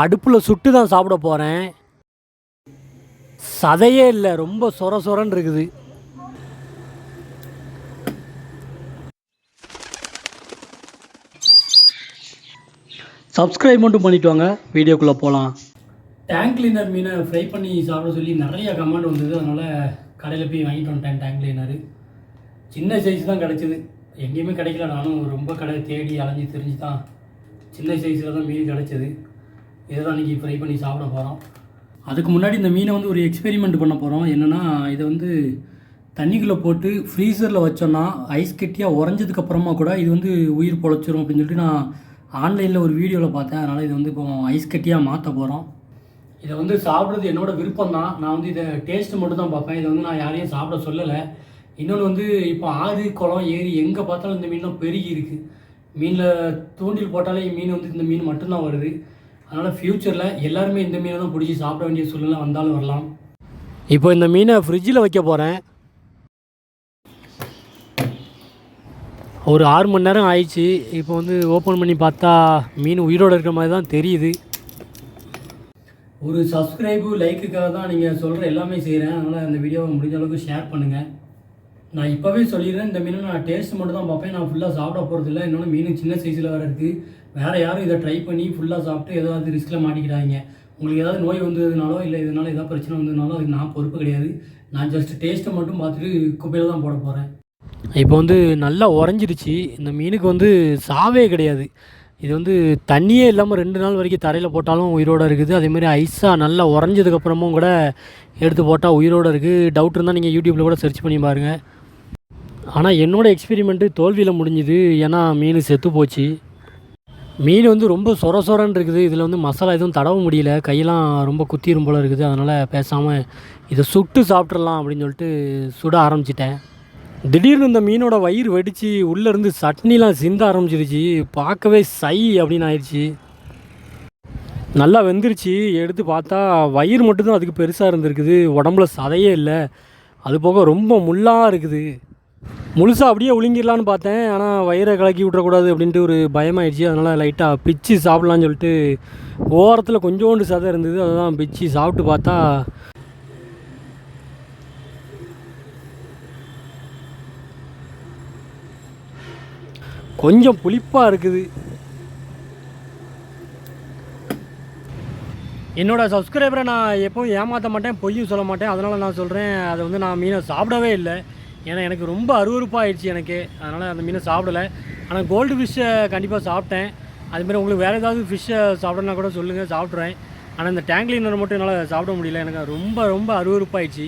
அடுப்பில் சுட்டு தான் சாப்பிட போகிறேன் சதையே இல்லை ரொம்ப சொர சொரன்னு இருக்குது. சப்ஸ்கிரைப் மட்டும் பண்ணிட்டு வாங்க வீடியோக்குள்ளே போகலாம் டேங்க் கிளீனர் மீனை ஃப்ரை பண்ணி சாப்பிட சொல்லி நிறைய கமெண்ட் வந்தது. அதனால் கடையில் போய் வாங்கிட்டு வந்துட்டேன் டேங்க் கிளீனரு சின்ன சைஸ் தான் கிடச்சிது. எங்கேயுமே கிடைக்கல. நானும் ரொம்ப கடை தேடி அலைஞ்சு தெரிஞ்சு தான் சின்ன சைஸில் தான் மீன் கிடச்சிது. இதை தான் இன்றைக்கி ஃப்ரை பண்ணி சாப்பிட போகிறோம் அதுக்கு முன்னாடி இந்த மீனை வந்து ஒரு எக்ஸ்பெரிமெண்ட் பண்ண போகிறோம் என்னென்னா இதை வந்து தண்ணிக்குள்ளே போட்டு ஃப்ரீசரில் வச்சோன்னா ஐஸ் கட்டியாக உறைஞ்சதுக்கப்புறமா கூட இது வந்து உயிர் பொழைச்சிரும் அப்படின்னு சொல்லிட்டு நான் ஆன்லைனில் ஒரு வீடியோவில் பார்த்தேன். அதனால் இது வந்து இப்போ ஐஸ் கட்டியாக மாற்ற போகிறோம் இதை வந்து சாப்பிட்றது என்னோட விருப்பம் தான் நான் வந்து இதை டேஸ்ட்டு மட்டும் தான் பார்ப்பேன். இதை வந்து நான் யாரையும் சாப்பிட சொல்லலை. இன்னொன்று வந்து இப்போ ஆறு குளம் ஏரி எங்கே பார்த்தாலும் இந்த மீன்லாம் பெருகி இருக்குது மீனில் தூண்டில் போட்டாலே மீன் வந்து இந்த மீன் மட்டும்தான் வருது. அதனால் ஃப்யூச்சரில் எல்லாருமே இந்த மீனை தான் பிடிச்சி சாப்பிட வேண்டிய சூழ்நிலை வந்தாலும் வரலாம். இப்போ இந்த மீனை ஃப்ரிட்ஜில் வைக்க போகிறேன் ஒரு ஆறு மணி நேரம் ஆயிடுச்சு. இப்போ வந்து ஓப்பன் பண்ணி பார்த்தா மீன் உயிரோடு இருக்கிற மாதிரி தான் தெரியுது. ஒரு சப்ஸ்கிரைபு லைக்குக்காக தான் நீங்கள் சொல்கிற எல்லாமே செய்கிறேன் அதனால் இந்த வீடியோவை முடிஞ்ச அளவுக்கு ஷேர் பண்ணுங்கள் நான் இப்போவே சொல்லிடுறேன் இந்த மீனை நான் டேஸ்ட் மட்டும் தான் பார்ப்பேன். நான் ஃபுல்லாக சாப்பிட போகிறதில்ல இன்னொன்று மீன் சின்ன சைஸில் வேறு இருக்குது வேறு யாரும் இதை ட்ரை பண்ணி ஃபுல்லாக சாப்பிட்டு ஏதாவது ரிஸ்கில் மாட்டிக்கிறாங்க உங்களுக்கு ஏதாவது நோய் வந்ததுனாலோ இல்லை இதனால ஏதாவது பிரச்சனை வந்ததுனாலோ அதுக்கு நான் பொறுப்பு கிடையாது. நான் ஜஸ்ட் டேஸ்ட்டை மட்டும் பார்த்துட்டு குப்பையில் தான் போட போகிறேன் இப்போ வந்து நல்லா உறைஞ்சிருச்சு. இந்த மீனுக்கு வந்து சாவே கிடையாது. இது வந்து தண்ணியே இல்லாமல் ரெண்டு நாள் வரைக்கும் தரையில் போட்டாலும் உயிரோடு இருக்குது. அதேமாதிரி ஐஸாக நல்லா உறைஞ்சதுக்கப்புறமும் கூட எடுத்து போட்டால் உயிரோடு இருக்குது டவுட் இருந்தால் நீங்கள் யூடியூப்பில் கூட சர்ச் பண்ணி பாருங்கள் ஆனால் என்னோடய எக்ஸ்பெரிமெண்ட்டு தோல்வியில் முடிஞ்சுது. ஏன்னா மீன் செத்து போச்சு. மீன் வந்து ரொம்ப சொர சொரன்னு இருக்குது. இதில் வந்து மசாலா எதுவும் தடவ முடியல. கையெல்லாம் ரொம்ப குத்திரும் போல் இருக்குது. அதனால் பேசாமல் இதை சுட்டு சாப்பிட்றலாம் அப்படின்னு சொல்லிட்டு சுட ஆரம்பிச்சிட்டேன். திடீர்னு இந்த மீனோட வயிறு வெடித்து உள்ளேருந்து சட்னிலாம் சிந்த ஆரம்பிச்சிருச்சு. பார்க்கவே சை அப்படின்னு ஆயிடுச்சு. நல்லா வெந்துருச்சு. எடுத்து பார்த்தா வயிறு மட்டும்தான் அதுக்கு பெருசாக இருந்திருக்குது. உடம்புல சதையே இல்லை. அது போக ரொம்ப முள்ளாக இருக்குது. முழுசாக அப்படியே ஒழுங்கிடலான்னு பார்த்தேன். ஆனால் வயிறை கலக்கி விட்றக்கூடாது அப்படின்ட்டு ஒரு பயமாயிடுச்சு. அதனால் லைட்டாக பிச்சு சாப்பிட்லான்னு சொல்லிட்டு ஓரத்தில் கொஞ்சோண்டு சதை இருந்தது. அதை தான் பிச்சு சாப்பிட்டு பார்த்தா கொஞ்சம் புளிப்பாக இருக்குது. என்னோடய சப்ஸ்கிரைபரை நான் எப்பவும் ஏமாற்ற மாட்டேன் பொய்யும் சொல்ல மாட்டேன். அதனால் நான் சொல்கிறேன் அதை வந்து நான் மீனை சாப்பிடவே இல்லை. ஏன்னா எனக்கு ரொம்ப அருவருப்பாக ஆயிடுச்சு எனக்கு. அதனால் அந்த மீனை சாப்பிடலை. ஆனால் கோல்டு ஃபிஷ்ஷை கண்டிப்பாக சாப்பிட்டேன். அதுமாதிரி உங்களுக்கு வேறு ஏதாவது ஃபிஷ்ஷை சாப்பிடனா கூட சொல்லுங்கள் சாப்பிட்றேன் ஆனால் இந்த டேங்க்லினர் மட்டும் என்னால் சாப்பிட முடியல. எனக்கு ரொம்ப ரொம்ப அருவருப்பாயிடுச்சு.